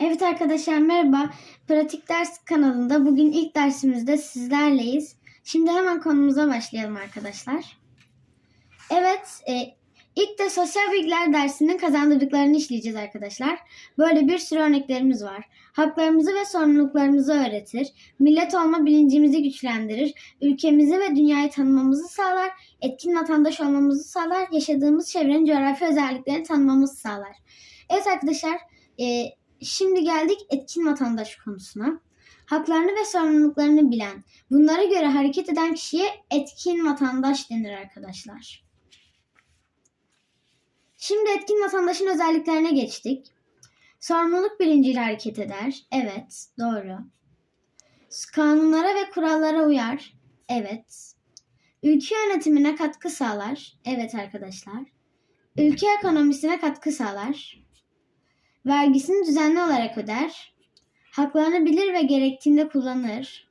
Evet arkadaşlar merhaba. Pratik Ders kanalında bugün ilk dersimizde sizlerleyiz. Şimdi hemen konumuza başlayalım arkadaşlar. Evet, e, ilk de sosyal bilgiler dersinin kazandırdıklarını işleyeceğiz arkadaşlar. Böyle bir sürü örneklerimiz var. Haklarımızı ve sorumluluklarımızı öğretir, millet olma bilincimizi güçlendirir, ülkemizi ve dünyayı tanımamızı sağlar, etkin vatandaş olmamızı sağlar, yaşadığımız çevrenin coğrafi özelliklerini tanımamızı sağlar. Evet arkadaşlar, e, Şimdi geldik etkin vatandaş konusuna. Haklarını ve sorumluluklarını bilen, bunlara göre hareket eden kişiye etkin vatandaş denir arkadaşlar. Şimdi etkin vatandaşın özelliklerine geçtik. Sorumluluk bilinciyle hareket eder. Evet, doğru. Kanunlara ve kurallara uyar. Evet. Ülke yönetimine katkı sağlar. Evet arkadaşlar. Ülke ekonomisine katkı sağlar vergisini düzenli olarak öder, haklarını bilir ve gerektiğinde kullanır,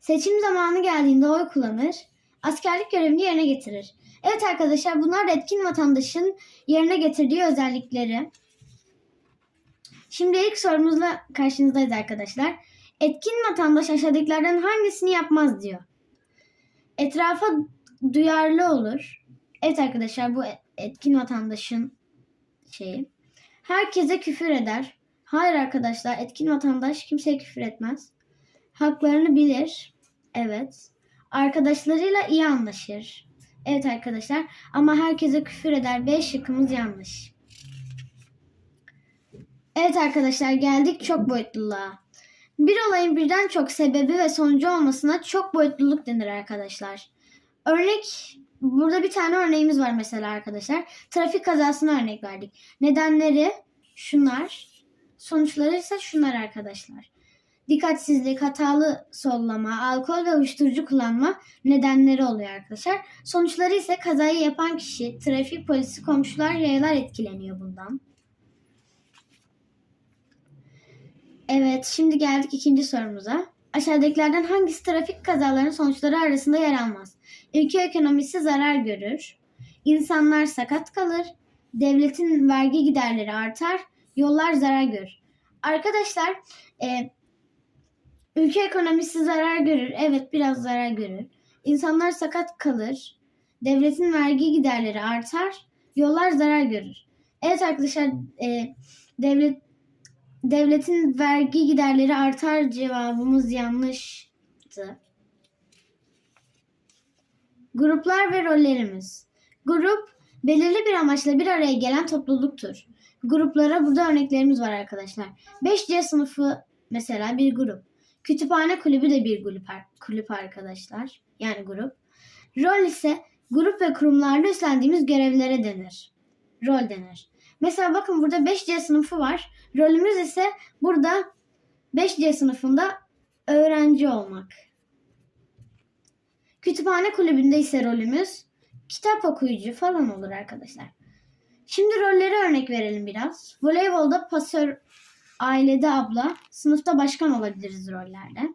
seçim zamanı geldiğinde oy kullanır, askerlik görevini yerine getirir. Evet arkadaşlar bunlar etkin vatandaşın yerine getirdiği özellikleri. Şimdi ilk sorumuzla karşınızdayız arkadaşlar. Etkin vatandaş aşağıdakilerden hangisini yapmaz diyor. Etrafa duyarlı olur. Evet arkadaşlar bu etkin vatandaşın şeyi. Herkese küfür eder. Hayır arkadaşlar etkin vatandaş kimseye küfür etmez. Haklarını bilir. Evet. Arkadaşlarıyla iyi anlaşır. Evet arkadaşlar ama herkese küfür eder. B şıkkımız yanlış. Evet arkadaşlar geldik çok boyutluluğa. Bir olayın birden çok sebebi ve sonucu olmasına çok boyutluluk denir arkadaşlar. Örnek burada bir tane örneğimiz var mesela arkadaşlar. Trafik kazasına örnek verdik. Nedenleri şunlar. Sonuçları ise şunlar arkadaşlar. Dikkatsizlik, hatalı sollama, alkol ve uyuşturucu kullanma nedenleri oluyor arkadaşlar. Sonuçları ise kazayı yapan kişi, trafik polisi, komşular, yayalar etkileniyor bundan. Evet, şimdi geldik ikinci sorumuza. Aşağıdakilerden hangisi trafik kazalarının sonuçları arasında yer almaz? Ülke ekonomisi zarar görür. İnsanlar sakat kalır. Devletin vergi giderleri artar. Yollar zarar görür. Arkadaşlar e, ülke ekonomisi zarar görür. Evet biraz zarar görür. İnsanlar sakat kalır. Devletin vergi giderleri artar. Yollar zarar görür. Evet arkadaşlar e, devlet devletin vergi giderleri artar cevabımız yanlıştı. Gruplar ve rollerimiz. Grup belirli bir amaçla bir araya gelen topluluktur. Gruplara burada örneklerimiz var arkadaşlar. 5C sınıfı mesela bir grup. Kütüphane kulübü de bir kulüp, kulüp arkadaşlar. Yani grup. Rol ise grup ve kurumlarda üstlendiğimiz görevlere denir. Rol denir. Mesela bakın burada 5C sınıfı var. Rolümüz ise burada 5C sınıfında öğrenci olmak. Kütüphane kulübünde ise rolümüz kitap okuyucu falan olur arkadaşlar. Şimdi rolleri örnek verelim biraz. Voleybolda pasör, ailede abla, sınıfta başkan olabiliriz rollerde.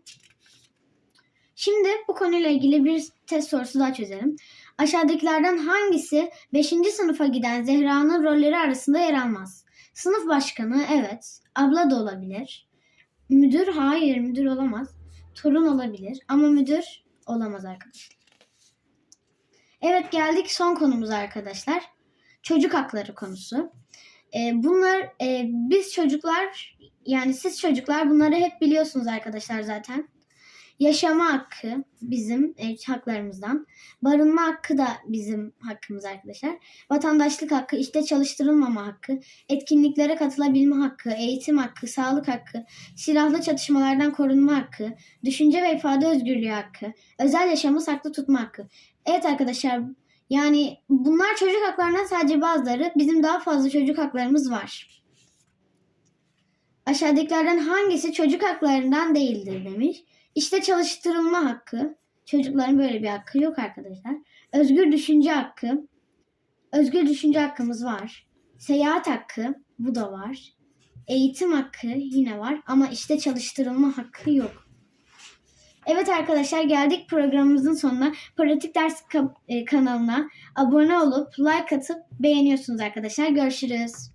Şimdi bu konuyla ilgili bir test sorusu daha çözelim. Aşağıdakilerden hangisi 5. sınıfa giden Zehra'nın rolleri arasında yer almaz? Sınıf başkanı evet. Abla da olabilir. Müdür hayır müdür olamaz. Torun olabilir ama müdür olamaz arkadaşlar. Evet geldik son konumuza arkadaşlar. Çocuk hakları konusu. Ee, bunlar e, biz çocuklar yani siz çocuklar bunları hep biliyorsunuz arkadaşlar zaten. Yaşama hakkı bizim e, haklarımızdan. Barınma hakkı da bizim hakkımız arkadaşlar. Vatandaşlık hakkı, işte çalıştırılmama hakkı, etkinliklere katılabilme hakkı, eğitim hakkı, sağlık hakkı, silahlı çatışmalardan korunma hakkı, düşünce ve ifade özgürlüğü hakkı, özel yaşamı saklı tutma hakkı. Evet arkadaşlar yani bunlar çocuk haklarından sadece bazıları. Bizim daha fazla çocuk haklarımız var. Aşağıdakilerden hangisi çocuk haklarından değildir demiş. İşte çalıştırılma hakkı. Çocukların böyle bir hakkı yok arkadaşlar. Özgür düşünce hakkı. Özgür düşünce hakkımız var. Seyahat hakkı bu da var. Eğitim hakkı yine var ama işte çalıştırılma hakkı yok. Evet arkadaşlar geldik programımızın sonuna. Pratik Ders kanalına abone olup like atıp beğeniyorsunuz arkadaşlar. Görüşürüz.